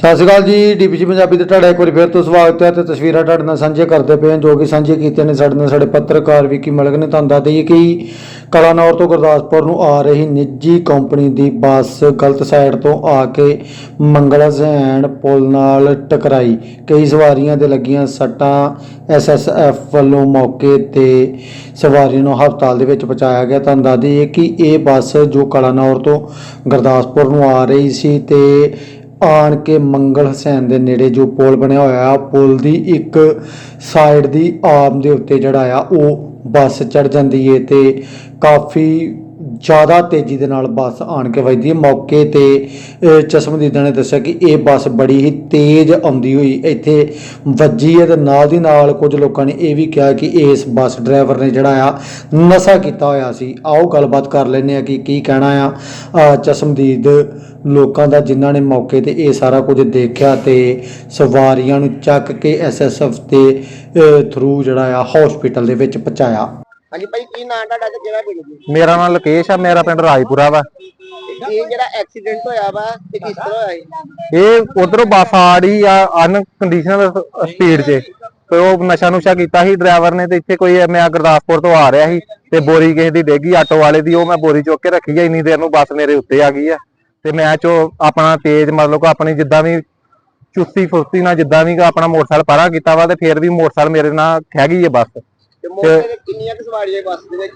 ਸਤਿ ਸ਼੍ਰੀ ਅਕਾਲ ਜੀ ਡੀਪੀਸੀ ਪੰਜਾਬੀ ਤੇ ਤੁਹਾਡਾ ਇੱਕ ਵਾਰੀ ਫਿਰ ਤੋਂ ਸਵਾਗਤ ਹੈ ਤੇ ਤਸਵੀਰਾਂ ਤੁਹਾਡੇ ਨਾਲ ਸਾਂਝੇ ਕਰਦੇ ਪਏ ਹਾਂ, ਜੋ ਕਿ ਸਾਂਝੇ ਕੀਤੇ ਨੇ ਸਾਡੇ ਨਾਲ ਸਾਡੇ ਪੱਤਰਕਾਰ ਵਿੱਕੀ ਮਲਕ ਨੇ। ਤੁਹਾਨੂੰ ਦੱਸ ਦਈਏ ਕਿ ਕਲਾਨੌਰ ਤੋਂ ਗੁਰਦਾਸਪੁਰ ਨੂੰ ਆ ਰਹੀ ਨਿੱਜੀ ਕੰਪਨੀ ਦੀ ਬੱਸ ਗਲਤ ਸਾਈਡ ਤੋਂ ਆ ਕੇ ਮੰਗਲ ਹਸੈਨ ਪੁਲ ਨਾਲ ਟਕਰਾਈ। ਕਈ ਸਵਾਰੀਆਂ ਦੇ ਲੱਗੀਆਂ ਸੱਟਾਂ ਐਸਐਸਐਫ ਵੱਲੋਂ ਮੌਕੇ ਤੇ ਸਵਾਰੀਆਂ ਨੂੰ ਹਸਪਤਾਲ ਦੇ ਵਿੱਚ ਪਹੁੰਚਾਇਆ ਗਿਆ। ਤੁਹਾਨੂੰ ਦੱਸ ਦਈਏ ਕਿ ਇਹ ਬੱਸ ਜੋ ਕਲਾਨੌਰ ਤੋਂ ਗੁਰਦਾਸਪੁਰ ਨੂੰ ਆ ਰਹੀ ਸੀ ਤੇ ਆਣ ਕੇ ਮੰਗਲ ਹਸੈਨ ਦੇ ਨੇੜੇ ਜੋ ਪੁਲ ਬਣਿਆ ਹੋਇਆ ਆ, ਪੁਲ ਦੀ ਇੱਕ ਸਾਈਡ ਦੀ ਆਮ ਦੇ ਉੱਤੇ ਜਿਹੜਾ ਆ, ਉਹ ਬੱਸ ਚੜ ਜਾਂਦੀ ਏ ਤੇ ਕਾਫੀ ਜ਼ਿਆਦਾ ਤੇਜ਼ੀ ਦੇ ਨਾਲ ਬੱਸ ਆਣ ਕੇ ਵੱਜਦੀ ਹੈ। ਮੌਕੇ ਤੇ ਚਸ਼ਮਦੀਦਾਂ ਨੇ ਦੱਸਿਆ ਕਿ ਇਹ ਬੱਸ ਬੜੀ ਹੀ ਤੇਜ਼ ਆਉਂਦੀ ਹੋਈ ਇੱਥੇ ਵੱਜੀ ਹੈ ਤੇ ਨਾਲ ਦੀ ਨਾਲ ਕੁਝ ਲੋਕਾਂ ਨੇ ਇਹ ਵੀ ਕਿਹਾ ਕਿ ਇਸ ਬੱਸ ਡਰਾਈਵਰ ਨੇ ਜਿਹੜਾ ਆ, ਨਸ਼ਾ ਕੀਤਾ ਹੋਇਆ ਸੀ। ਆਓ ਗੱਲਬਾਤ ਕਰ ਲੈਂਦੇ ਆ ਕਿ ਕੀ ਕਹਿਣਾ ਆ ਚਸ਼ਮਦੀਦ ਲੋਕਾਂ ਦਾ ਜਿਨ੍ਹਾਂ ਨੇ ਮੌਕੇ ਤੇ ਇਹ ਸਾਰਾ ਕੁਝ ਦੇਖਿਆ ਤੇ ਸਵਾਰੀਆਂ ਨੂੰ ਚੱਕ ਕੇ ਐਸਐਸਐਫ 'ਤੇ ਥਰੂ ਜਿਹੜਾ ਆ ਹਸਪੀਟਲ ਦੇ ਵਿੱਚ ਪਹੁੰਚਾਇਆ। ਹਾਂਜੀ ਭਾਈ ਕੀ ਨਾਂ ਤੁਹਾਡਾ ਤੇ ਕਿਹੜਾ ਪਿੰਡ ਜੀ? ਮੇਰਾ ਨਾਮ ਲਕੇਸ਼ ਆ ਮੇਰਾ ਪਿੰਡ ਰਾਜਪੁਰਾ ਵਾ। ਤੇ ਇਹ ਜਿਹੜਾ ਐਕਸੀਡੈਂਟ ਹੋਇਆ ਵਾ ਤੇ ਕਿਸ ਤਰ੍ਹਾਂ ਹੋਇਆ ਜੀ ਇਹ ਉਧਰੋਂ ਬੱਸ ਆ ਰਹੀ ਆ ਅਨਕੰਡੀਸ਼ਨਲ ਸਪੀਡ 'ਚ ਤੇ ਉਹ ਨਸ਼ਾ ਨੁਸ਼ਾ ਕੀਤਾ ਸੀ ਡਰਾਈਵਰ ਨੇ ਤੇ ਇੱਥੇ ਕੋਈ ਮੈਂ ਗੁਰਦਾਸਪੁਰ ਤੋਂ ਆ ਰਿਹਾ ਸੀ ਤੇ ਬੋਰੀ ਕਿਸੇ ਦੀ ਡੇਗੀ ਆਟੋ ਵਾਲੇ ਦੀ ਉਹ ਮੈਂ ਬੋਰੀ ਚੁੱਕ ਕੇ ਰੱਖੀ ਆ ਇੰਨੀ ਦੇਰ ਨੂੰ ਬੱਸ ਮੇਰੇ ਉੱਤੇ ਆ ਗਈ ਆ। ਤੇ ਮੈਂ ਚੋ ਆਪਣਾ ਤੇਜ਼ ਮਤਲਬ ਕਿ ਆਪਣੀ ਜਿੱਦਾਂ ਵੀ ਚੁਸਤੀ ਫੁਰਤੀ ਨਾਲ ਜਿੱਦਾਂ ਵੀ ਆਪਣਾ ਮੋਟਰਸਾਈਕਲ ਪਰਾਂ ਕੀਤਾ ਵਾ ਤੇ ਫਿਰ ਵੀ ਮੋਟਰਸਾਈਕਲ ਮੇਰੇ ਨਾਲ ਖਹਿ ਗਈ ਹੈ ਬੱਸ। ਤੇ ਮੌਕੇ ਤੇ ਕਿੰਨੀਆਂ ਕੁ ਸਵਾਰੀਆਂ ਬੱਸ ਦੇ ਵਿੱਚ?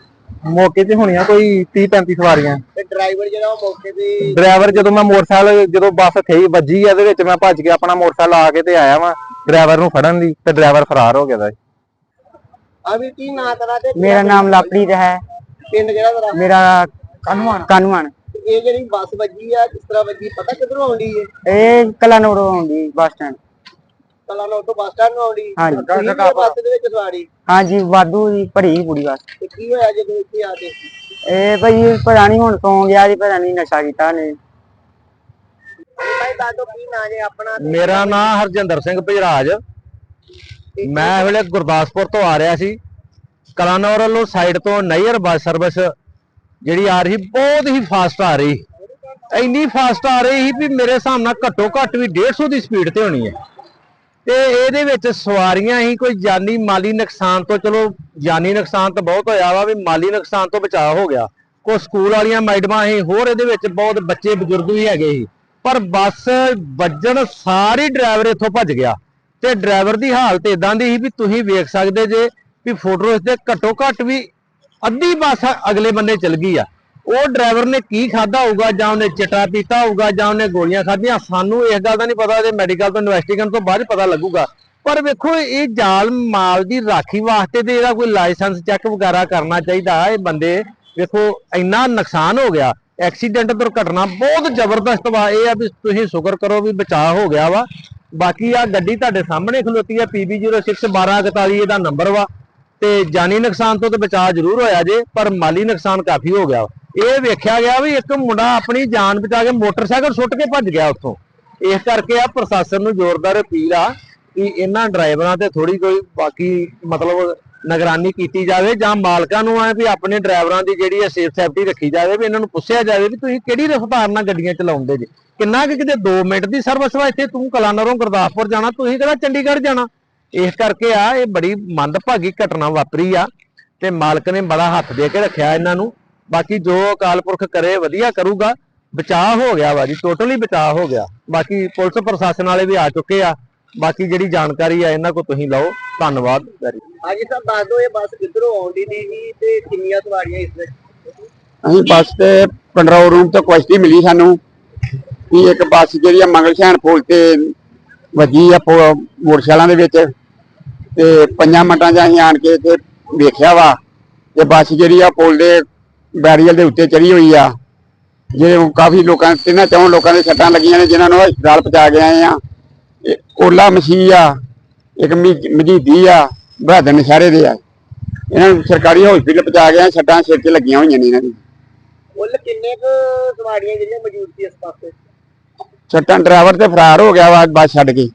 ਮੌਕੇ ਤੇ ਹੋਣੀਆਂ ਕੋਈ 30 35 ਸਵਾਰੀਆਂ। ਤੇ ਡਰਾਈਵਰ ਜਿਹੜਾ ਉਹ ਮੌਕੇ ਤੇ ਡਰਾਈਵਰ ਜਦੋਂ ਮੈਂ ਮੋਟਰਸਾਈਕਲ ਜਦੋਂ ਬੱਸ ਥਈ ਵੱਜੀ ਆ ਇਹਦੇ ਵਿੱਚ ਮੈਂ ਭੱਜ ਕੇ ਆਪਣਾ ਮੋਟਰਸਾਈਕਲ ਆ ਕੇ ਤੇ ਆਇਆ ਵਾਂ ਡਰਾਈਵਰ ਨੂੰ ਫੜਨ ਦੀ ਤੇ ਡਰਾਈਵਰ ਫਰਾਰ ਹੋ ਗਿਆ ਦਾ ਆ ਵੀ ਕੀ ਨਾਂ ਤੇਰਾ ਤੇ? ਮੇਰਾ ਨਾਮ ਲਵਪ੍ਰੀਤ ਹੈ। ਪਿੰਡ ਜਿਹੜਾ ਤੇਰਾ? ਮੇਰਾ ਕਾਨੂੰਨ ਤੇ ਇਹ ਜਿਹੜੀ ਬੱਸ ਵੱਜੀ ਆ ਕਿਸ ਤਰ੍ਹਾਂ ਵੱਜੀ? ਪਤਾ ਕਿੱਧਰੋਂ ਆਉਂਦੀ ਹੈ ਇਹ ਕਲਾਨੌਰ ਆਉਂਦੀ ਬੱਸ ਸਟੈਂਡ। ਕਲਾ ਨੌ ਤੋਂ ਬੱਸ ਸਟੈਂਡ ਨੂੰ ਆਉਂਦੀ। ਹਾਂਜੀ। ਤੁਸੀਂ ਵੀ ਇਹ ਬੱਸ ਦੇ ਵਿੱਚ ਸਵਾਰੀ। ਹਾਂਜੀ ਵਾਧੂ ਦੀ ਭਰੀ ਪੂਰੀ ਬੱਸ। ਤੇ ਕੀ ਹੋਇਆ ਜਦੋਂ ਇੱਥੇ ਆ ਕੇ? ਇਹ ਭਾਈ ਪਤਾ ਨਹੀਂ ਹੁਣ ਸੌਂ ਗਿਆ ਜੀ ਪਤਾ ਨਹੀਂ ਨਸ਼ਾ ਕੀਤਾ ਨੇ ਭਾਈ ਦੱਸੋ ਕੀ ਨਾਂ ਜੇ ਆਪਣਾ ਤੇ ਮੇਰਾ ਨਾਮ ਹਰਜਿੰਦਰ ਸਿੰਘ ਭਜਰਾਜ। ਮੈਂ ਇਹ ਵੇਲੇ ਗੁਰਦਾਸਪੁਰ ਤੋਂ ਆ ਰਿਹਾ ਸੀ। ਕਲਾਨੌਰ ਵੱਲੋਂ ਸਾਈਡ ਤੋਂ ਨਈਅਰ ਬੱਸ ਸਰਵਿਸ ਜਿਹੜੀ ਆ ਰਹੀ ਬਹੁਤ ਹੀ ਫਾਸਟ ਆ ਰਹੀ। ਇੰਨੀ ਫਾਸਟ ਆ ਰਹੀ ਸੀ ਵੀ ਮੇਰੇ ਹਿਸਾਬ ਨਾਲ ਘੱਟੋ ਘੱਟ ਵੀ 150 ਦੀ ਸਪੀਡ ਤੇ ਹੋਣੀ ਹੈ। ਤੇ ਇਹਦੇ ਵਿੱਚ ਸਵਾਰੀਆਂ ਹੀ ਕੋਈ ਜਾਨੀ ਮਾਲੀ ਨੁਕਸਾਨ ਤੋਂ, ਚਲੋ ਜਾਨੀ ਨੁਕਸਾਨ ਤਾਂ ਬਹੁਤ ਹੋਇਆ ਵਾ ਵੀ ਮਾਲੀ ਨੁਕਸਾਨ ਤੋਂ ਬਚਾਅ ਹੋ ਗਿਆ। ਕੋ ਸਕੂਲ ਵਾਲੀਆਂ ਮੈਡਮਾਂ ਹੀ, ਹੋਰ ਇਹਦੇ ਵਿੱਚ ਬਹੁਤ ਬੱਚੇ ਬਜ਼ੁਰਗ ਵੀ ਹੈਗੇ ਸੀ। ਪਰ ਬੱਸ ਵੱਜਣ ਸਾਰੀ ਡਰਾਈਵਰ ਇੱਥੋਂ ਭੱਜ ਗਿਆ। ਤੇ ਡਰਾਈਵਰ ਦੀ ਹਾਲਤ ਇਦਾਂ ਦੀ ਸੀ ਵੀ ਤੁਸੀਂ ਵੇਖ ਸਕਦੇ ਜੇ ਵੀ ਫੋਟੋ ਇਸ ਦੇ ਘੱਟੋ ਘੱਟ ਵੀ ਅੱਧੀ ਬੱਸ ਅਗਲੇ ਬੰਨੇ ਚਲ ਗਈ ਆ। ਉਹ ਡਰਾਈਵਰ ਨੇ ਕੀ ਖਾਦਾ ਹੋਊਗਾ ਜਾਂ ਉਹਨੇ ਚਟਾ ਪੀਤਾ ਹੋਊਗਾ ਜਾਂ ਉਹਨੇ ਗੋਲੀਆਂ ਖਾਧੀਆਂ, ਸਾਨੂੰ ਇਸ ਗੱਲ ਦਾ ਨਹੀਂ ਪਤਾ ਇਹਦੇ ਮੈਡੀਕਲ ਤੋਂ ਇਨਵੈਸਟੀਗੇਸ਼ਨ ਤੋਂ ਬਾਅਦ ਪਤਾ ਲੱਗੂਗਾ। ਪਰ ਵੇਖੋ, ਇਹ ਜਾਲ ਮਾਲ ਦੀ ਰਾਖੀ ਵਾਸਤੇ ਤੇ ਇਹਦਾ ਕੋਈ ਲਾਇਸੈਂਸ ਚੈੱਕ ਵਗੈਰਾ ਕਰਨਾ ਚਾਹੀਦਾ। ਇਹ ਬੰਦੇ ਵੇਖੋ, ਇੰਨਾ ਨੁਕਸਾਨ ਹੋ ਗਿਆ। ਐਕਸੀਡੈਂਟ ਦੁਰਘਟਨਾ ਬਹੁਤ ਜ਼ਬਰਦਸਤ ਵਾ। ਇਹ ਆ ਵੀ ਤੁਸੀਂ ਸ਼ੁਕਰ ਕਰੋ ਵੀ ਬਚਾਅ ਹੋ ਗਿਆ ਵਾ। ਬਾਕੀ ਆ ਗੱਡੀ ਤੁਹਾਡੇ ਸਾਹਮਣੇ ਖਲੋਤੀ ਆ PB061241 ਇਹਦਾ ਨੰਬਰ ਵਾ। ਤੇ ਜਾਨੀ ਨੁਕਸਾਨ ਤੋਂ ਤਾਂ ਬਚਾਅ ਜ਼ਰੂਰ ਹੋਇਆ ਜੇ, ਪਰ ਮਾਲੀ ਨੁਕਸਾਨ ਕਾਫੀ ਹੋ ਗਿਆ ਇਹ ਵੇਖਿਆ ਗਿਆ ਵੀ ਇੱਕ ਮੁੰਡਾ ਆਪਣੀ ਜਾਨ ਬਚਾ ਕੇ ਮੋਟਰਸਾਈਕਲ ਸੁੱਟ ਕੇ ਭੱਜ ਗਿਆ ਉੱਥੋਂ। ਇਸ ਕਰਕੇ ਆ ਪ੍ਰਸ਼ਾਸਨ ਨੂੰ ਜ਼ੋਰਦਾਰ ਅਪੀਲ ਆ ਕਿ ਇਹਨਾਂ ਡਰਾਈਵਰਾਂ ਤੇ ਥੋੜੀ ਕੋਈ ਬਾਕੀ ਮਤਲਬ ਨਿਗਰਾਨੀ ਕੀਤੀ ਜਾਵੇ ਜਾਂ ਮਾਲਕਾਂ ਨੂੰ ਆ ਵੀ ਆਪਣੇ ਡਰਾਈਵਰਾਂ ਦੀ ਜਿਹੜੀ ਹੈ ਸੇਫ ਸੇਫਟੀ ਰੱਖੀ ਜਾਵੇ ਵੀ ਇਹਨਾਂ ਨੂੰ ਪੁੱਛਿਆ ਜਾਵੇ ਵੀ ਤੁਸੀਂ ਕਿਹੜੀ ਰਫ਼ਤਾਰ ਨਾਲ ਗੱਡੀਆਂ ਚਲਾਉਂਦੇ ਜੇ? ਕਿੰਨਾ ਕਿ ਕਿਤੇ 2 ਮਿੰਟ ਦੀ ਸਰਵਿਸ ਵਾ ਇੱਥੇ? ਤੂੰ ਕਲਾਨਰੋਂ ਗੁਰਦਾਸਪੁਰ ਜਾਣਾ, ਤੁਸੀਂ ਕਿਹੜਾ ਚੰਡੀਗੜ੍ਹ ਜਾਣਾ? ਇਸ ਕਰਕੇ ਆ ਇਹ ਬੜੀ ਮੰਦਭਾਗੀ ਘਟਨਾ ਵਾਪਰੀ ਆ ਤੇ ਮਾਲਕ ਨੇ ਬੜਾ ਹੱਥ ਦੇ ਕੇ ਰੱਖਿਆ ਇਹਨਾਂ ਨੂੰ। ਬਾਕੀ ਜੋ ਅਕਾਲ ਪੁਰਖ ਕਰੇ ਵਧੀਆ ਕਰੂਗਾ। ਬਚਾਅ ਹੋ ਗਿਆ ਵਾ ਜੀ ਟੋਟਲੀ ਬਚਾਅ ਹੋ ਗਿਆ। ਬਾਕੀ ਪੁਲਿਸ ਪ੍ਰਸ਼ਾਸਨ ਵਾਲੇ ਵੀ ਆ ਚੁੱਕੇ ਆ। ਬਾਕੀ ਜਿਹੜੀ ਜਾਣਕਾਰੀ ਆ ਇਹਨਾਂ ਕੋ ਤੁਸੀਂ ਲਓ। ਧੰਨਵਾਦ ਵੈਰੀ ਹਾਂਜੀ ਸਰ ਦੱਸ ਦਿਓ ਇਹ ਬੱਸ ਕਿੱਧਰੋਂ ਆਉਂਦੀ ਦੀ ਸੀ ਤੇ ਕਿੰਨੀਆਂ ਸਵਾਰੀਆਂ ਇਸ ਵਿੱਚ ਅਸੀਂ ਬੱਸ ਤੇ ਕੰਟਰੋਲ ਰੂਮ ਤੋਂ ਕੁਐਸਟੀ ਮਿਲੀ ਸਾਨੂੰ। ਕਿ ਇੱਕ ਬੱਸ ਜਿਹੜੀ ਆ ਮੰਗਲ ਸ਼ਹਿਣ ਪੁਲ ਤੇ ਵੱਜੀ ਆ ਪੋ- ਮੋਟਰਸਾਈਕਲਾਂ ਦੇ ਵਿੱਚ। ਤੇ ਪੰਜਾਂ ਮਿੰਟਾਂ 'ਚ ਅਸੀਂ ਆਣ ਕੇ ਤੇ ਵੇਖਿਆ ਵਾ। ਕਿ ਬੱਸ ਜਿਹੜੀ ਆ ਪੁਲ ਦੇ ਬੈਰੀਅਰ ਦੇ ਉੱਤੇ ਚੜੀ ਹੋਈ ਆ। ਜੇ ਕਾਫੀ ਲੋਕਾਂ ਤਿੰਨਾਂ ਚੌਂ ਲੋਕਾਂ ਦੇ ਸੱਟਾਂ ਲੱਗੀਆਂ ਨੇ ਜਿਨ੍ਹਾਂ ਨੂੰ ਹਸਪਤਾਲ ਪਹੁੰਚਾ ਕੇ ਆਏ ਆ। ਇਹ ਓਲਾ ਮਸੀਹ ਆ ਇੱਕ ਮਜੀ- ਮਜੀਦੀ ਆ ਬਹਾਦਰ ਨਸ਼ਹਿਰੇ ਦੇ ਆ। ਇਹਨਾਂ ਨੂੰ ਸਰਕਾਰੀ ਹਸਪੀਟਲ ਪਹੁੰਚਾ ਆਏ ਸੱਟਾਂ ਸਿਰ 'ਚ ਲੱਗੀਆਂ ਹੋਈਆਂ ਨੇ ਇਹਨਾਂ ਦੀ। ਕੁੱਲ ਕਿੰਨੇ ਕੁ ਸਵਾਰੀਆਂ ਜਿਹੜੀਆਂ ਮੌਜੂਦ ਸੀ ਇਸ ਪਾਸੇ? ਸੱਟਾਂ ਡਰਾਈਵਰ ਤੇ ਫਰਾਰ ਹੋ ਗਿਆ ਵਾ ਬੱਸ ਛੱਡ ਕੇ।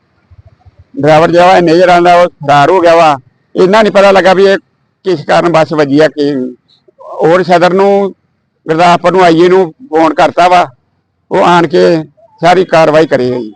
ਡਰਾਈਵਰ ਜਿਹੜਾ ਨਜ਼ਰ ਆਉਂਦਾ ਉਹ ਫਰਾਰ ਹੋ ਗਿਆ ਵਾ। ਇਹਨਾਂ ਨਹੀਂ ਪਤਾ ਲੱਗਾ ਵੀ ਇਹ ਕਿਸ ਕਾਰਨ ਬੱਸ ਵੱਜੀ ਆ ਕਿ ਹੋਰ ਸਦਰ ਨੂੰ, ਗੁਰਦਾਸਪੁਰ ਨੂੰ, ਆਈਏ ਨੂੰ ਫੋਨ ਕਰਤਾ ਵਾ, ਉਹ ਆਣ ਕੇ ਸਾਰੀ ਕਾਰਵਾਈ ਕਰੇਗਾ ਜੀ।